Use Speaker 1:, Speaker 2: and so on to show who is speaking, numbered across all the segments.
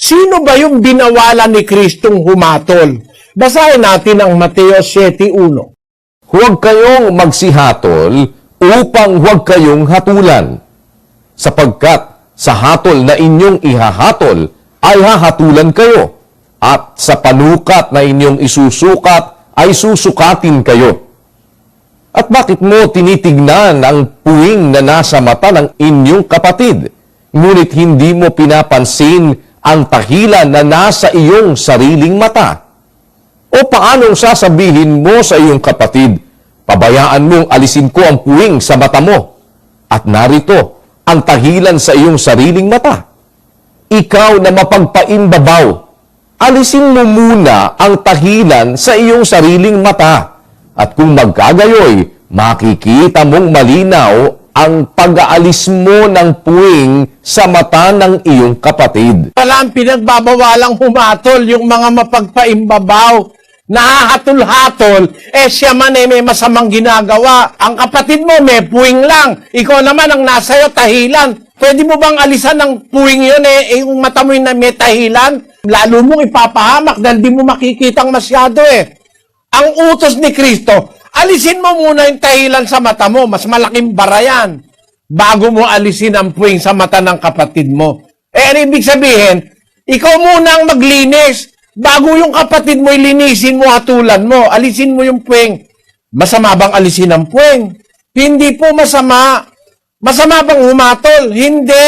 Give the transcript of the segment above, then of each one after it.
Speaker 1: Sino ba yung binawalan ni Kristong humatol? Basahin natin ang Mateo 7.1.
Speaker 2: Huwag kayong magsihatol upang huwag kayong hatulan. Sapagkat sa hatol na inyong ihahatol ay hahatulan kayo. At sa panukat na inyong isusukat ay susukatin kayo. At bakit mo tinitignan ang puwing na nasa mata ng inyong kapatid, ngunit hindi mo pinapansin ang tahilan na nasa iyong sariling mata? O paanong sasabihin mo sa iyong kapatid, pabayaan mong alisin ko ang puwing sa mata mo, at narito ang tahilan sa iyong sariling mata? Ikaw na mapagpaimbabaw, alisin mo muna ang tahilan sa iyong sariling mata. At kung magkagayoy, makikita mong malinaw ang pag-aalis mo ng puwing sa mata ng iyong kapatid.
Speaker 1: Wala ang pinagbabawalang humatol, yung mga mapagpaimbabaw, nahahatol-hatol, eh siya man eh may masamang ginagawa. Ang kapatid mo may puwing lang, ikaw naman ang nasayo tahilan. Pwede mo bang alisan ng puwing yun eh, eh yung mata mo na may tahilan? Lalo mong ipapahamak dahil di mo makikitang masyado eh. Ang utos ni Kristo, alisin mo muna yung tahilan sa mata mo, mas malaking bara yan, bago mo alisin ang puwing sa mata ng kapatid mo. Eh, ano ibig sabihin, ikaw muna ang maglinis, bago yung kapatid mo ilinisin mo, hatulan mo, alisin mo yung puwing. Masama bang alisin ang puwing? Hindi po masama. Masama bang humatol? Hindi.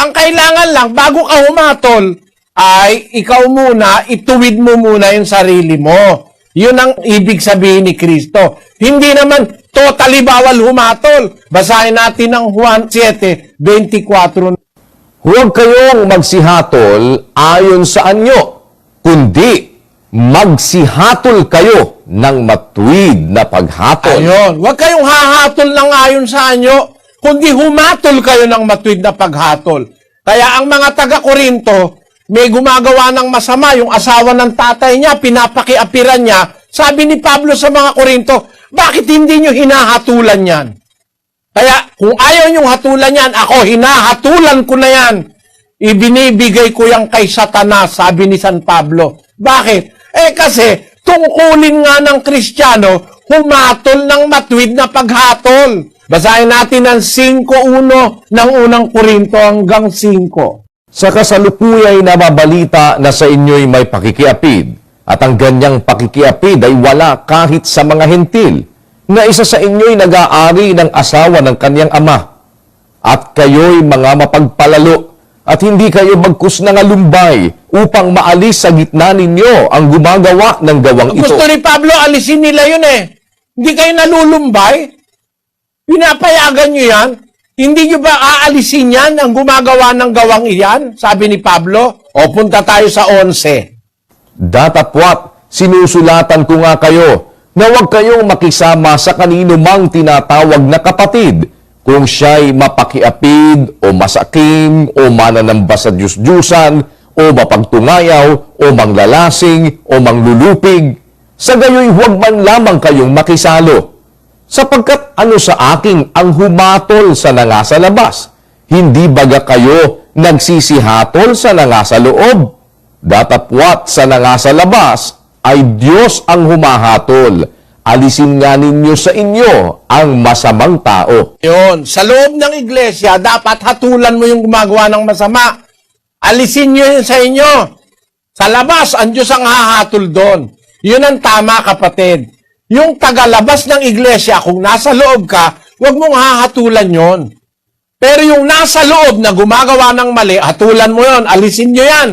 Speaker 1: Ang kailangan lang, bago ka humatol, ay ikaw muna, ituwid mo muna yung sarili mo. Yun ang ibig sabihin ni Kristo. Hindi naman totally bawal humatol. Basahin natin ang Juan 7:24.
Speaker 2: Huwag kayong magsihatol ayon sa anyo, kundi magsihatol kayo ng matuwid na paghatol.
Speaker 1: Ayun. Huwag kayong hahatol ng ayon sa anyo, kundi humatol kayo ng matuwid na paghatol. Kaya ang mga taga-Korinto, may gumagawa ng masama, yung asawa ng tatay niya, pinapakiapiran niya. Sabi ni Pablo sa mga Korinto, bakit hindi nyo hinahatulan yan? Kaya kung ayaw nyong hatulan yan, ako hinahatulan ko na yan. Ibinibigay ko yan kay Satanas, sabi ni San Pablo. Bakit? Eh kasi, tungkulin nga ng Kristiyano, humatol ng matuwid na paghatol. Basahin natin ang 5.1 ng unang Korinto hanggang 5.
Speaker 2: Sa kasalukuyay na mabalita na sa inyo'y may pakikiapid, at ang ganyang pakikiapid ay wala kahit sa mga hentil, na isa sa inyo'y nag-aari ng asawa ng kanyang ama, at kayo'y mga mapagpalalo, at hindi kayo magkus ng alumbay upang maalis sa gitna ninyo ang gumagawa ng gawang ito.
Speaker 1: Gusto ni Pablo, alisin nila yun eh. Hindi kayo nalulumbay? Pinapayagan nyo yan? Hindi nyo ba aalisin yan ang gumagawa ng gawang iyan? Sabi ni Pablo. O punta tayo sa 11.
Speaker 2: Datapwat, sinusulatan ko nga kayo na huwag kayong makisama sa kanino mang tinatawag na kapatid kung siya'y mapakiapid o masakim o mananamba sa Diyos-Diyusan o mapagtungayaw o manglalasing o manglulupig. Sa gayoy huwag man lamang kayong makisalo. Sapagkat ano sa aking ang humatol sa nanga sa labas? Hindi baga kayo nagsisihatol sa nanga sa loob? Datapwat sa nanga sa labas ay Diyos ang humahatol. Alisin nga ninyo sa inyo ang masamang tao.
Speaker 1: Yun. Sa loob ng iglesia, dapat hatulan mo yung gumagawa ng masama. Alisin nyo yun sa inyo. Sa labas, ang Diyos ang hahatol doon. Yun ang tama, kapatid. Yung tagalabas ng iglesia, kung nasa loob ka, huwag mong hahatulan yon. Pero yung nasa loob na gumagawa ng mali, hatulan mo yon, alisin nyo yan.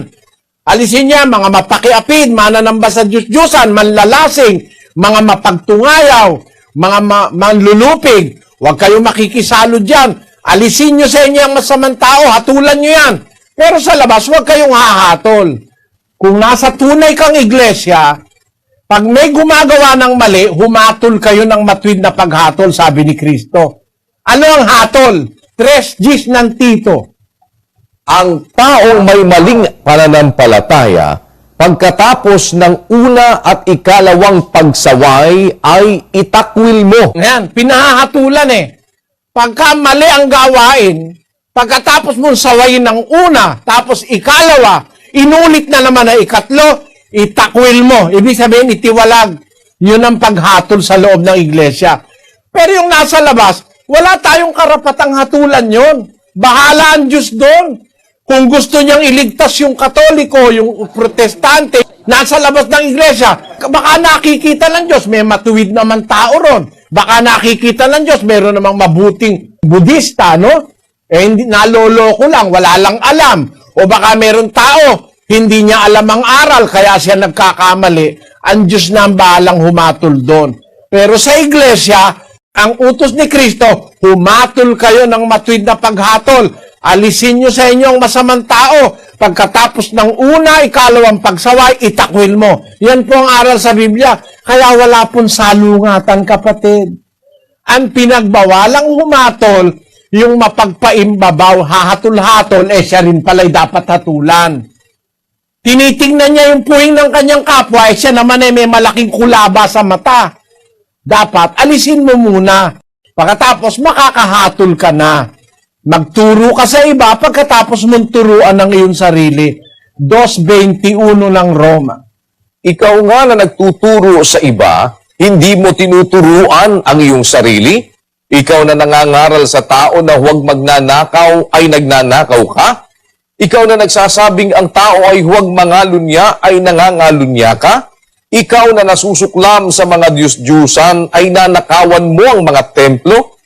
Speaker 1: Alisin niya mga mapakiapid, mananamba sa Diyos-Diyosan, manlalasing, mga mapagtungayaw, mga ma- manlulupig. Huwag kayong makikisalo dyan. Alisin nyo sa inyo ang masamang tao, hatulan nyo yan. Pero sa labas, huwag kayong hahatol. Kung nasa tunay kang iglesia, pag may gumagawa ng mali, humatol kayo ng matwid na paghatol, sabi ni Kristo. Ano ang hatol? Tres G's ng Tito.
Speaker 2: Ang taong may maling pananampalataya, pagkatapos ng una at ikalawang pagsaway ay itakwil mo.
Speaker 1: Ayan, pinahahatulan eh. Pagka mali ang gawain, pagkatapos mong sawayin ng una, tapos ikalawa, Inulit na naman na ikatlo, itakwil mo. Ibig sabihin, itiwalag. Yun ang paghatol sa loob ng iglesia. Pero yung nasa labas, wala tayong karapatang hatulan yon. Bahala ang Diyos doon. Kung gusto niyang iligtas yung katoliko, yung protestante, nasa labas ng iglesia, baka nakikita ng Diyos, may matuwid naman tao ron. Baka nakikita ng Diyos, meron namang mabuting budista, no? Eh, naloloko lang, wala lang alam. O baka meron tao, hindi niya alam ang aral, kaya siya nagkakamali. Ang Diyos na ang bahalang humatol doon. Pero sa iglesia, ang utos ni Kristo, humatol kayo ng matuwid na paghatol. Alisin nyo sa inyo ang masamang tao. Pagkatapos ng una, ikalawang pagsaway, itakwil mo. Yan po ang aral sa Biblia. Kaya wala pong salungatan, kapatid. Ang pinagbawalang humatol, yung mapagpaimbabaw, hahatol-hatol, eh siya rin pala'y dapat hatulan. Tinitingnan niya yung puwing ng kanyang kapwa, eh siya naman ay may malaking kulaba sa mata. Dapat, alisin mo muna. Pagkatapos, makakahatol ka na. Magturo ka sa iba pagkatapos mong turuan ng iyong sarili. 2.21 ng Roma.
Speaker 2: Ikaw nga na nagtuturo sa iba, hindi mo tinuturuan ang iyong sarili? Ikaw na nangangaral sa tao na huwag magnanakaw ay nagnanakaw ka? Ikaw na nagsasabing ang tao ay huwag mangalunya ay nangangalunya ka? Ikaw na nasusuklam sa mga Diyos-Diyusan ay nanakawan mo ang mga templo?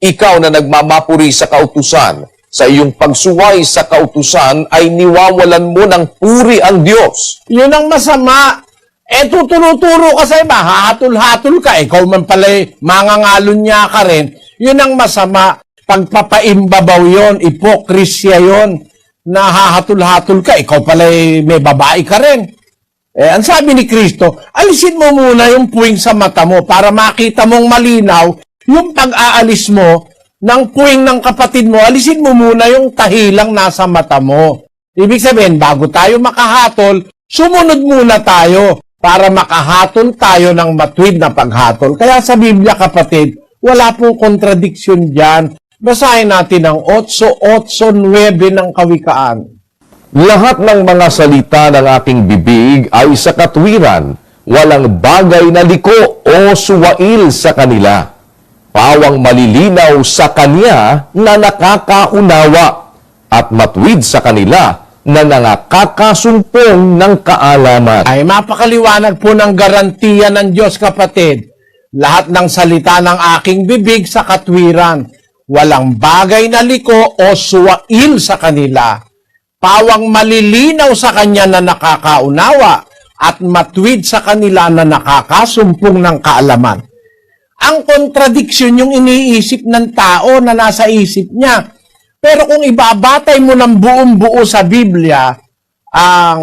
Speaker 2: Ikaw na nagmamapuri sa kautusan, sa iyong pagsuway sa kautusan ay niwawalan mo ng puri ang Diyos.
Speaker 1: Yun ang masama. Eh, tuturo-turo ka sa iba, hahatol-hatol ka, ikaw man pala'y mangangalon niya ka rin. Yun ang masama. Pagpapaimbabaw yon, ipokrisya yon, na hahatol-hatol ka, ikaw pala'y may babae ka rin. Eh, ang sabi ni Kristo, alisin mo muna yung puwing sa mata mo para makita mong malinaw yung pag-aalis mo ng puwing ng kapatid mo, alisin mo muna yung tahilang nasa mata mo. Ibig sabihin, bago tayo makahatol, sumunod muna tayo para makahatol tayo ng matwid na paghatol. Kaya sa Biblia, kapatid, wala pong kontradiksyon dyan. Basahin natin ang 8.8.9 ng Kawikaan.
Speaker 2: Lahat ng mga salita ng aking bibig ay sa katwiran, walang bagay na liko o suwail sa kanila. Pawang malilinaw sa kanya na nakakaunawa at matwid sa kanila na nakakasumpong ng kaalaman.
Speaker 1: Ay mapakaliwanag po ng garantiya ng Diyos, kapatid. Lahat ng salita ng aking bibig sa katwiran. Walang bagay na liko o suwail sa kanila. Pawang malilinaw sa kanya na nakakaunawa at matwid sa kanila na nakakasumpong ng kaalaman. Ang kontradiksyon yung iniisip ng tao na nasa isip niya. Pero kung ibabatay mo ng buong buo sa Biblia, ang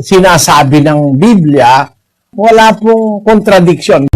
Speaker 1: sinasabi ng Biblia, wala pong kontradiksyon.